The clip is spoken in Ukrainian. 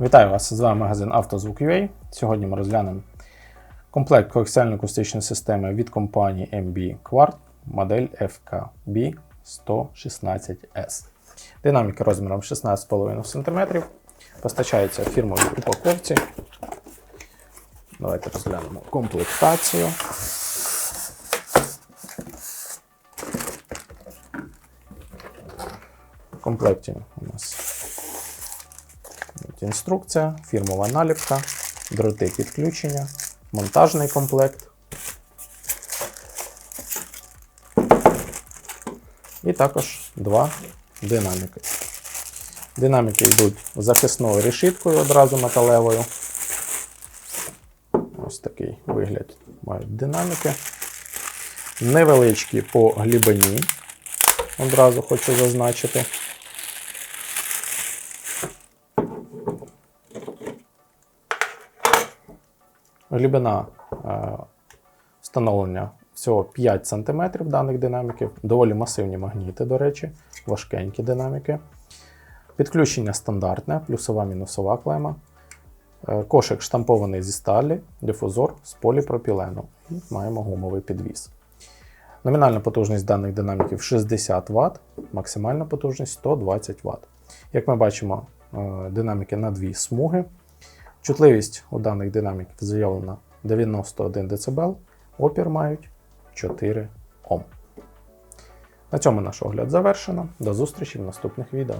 Вітаю вас! З вами магазин «Автозвук.UA». Сьогодні ми розглянемо комплект коаксіально-акустичної системи від компанії MB Quart, модель FKB 116S. Динаміки розміром 16,5 см. Постачається в упаковці. Давайте розглянемо комплектацію. В комплекті у нас Інструкція, фірмова наліпка, дроти підключення, монтажний комплект. І також два динаміки. Динаміки йдуть захисною решіткою одразу металевою. Ось такий вигляд мають динаміки. Невеличкі по глибині. Одразу хочу зазначити. Глибина е, встановлення всього 5 см даних динаміків, доволі масивні магніти, до речі, важкенькі динаміки. Підключення стандартне, плюсова мінусова клема. Е, Кошик штампований зі сталі, дифузор з поліпропілену. І маємо гумовий підвіс. Номінальна потужність даних динаміків 60 Вт, максимальна потужність 120 Вт. Як ми бачимо, е, динаміки на дві смуги. Чутливість у даних динаміків заявлена 91 дБ, опір мають 4 Ом. На цьому наш огляд завершено. До зустрічі в наступних відео.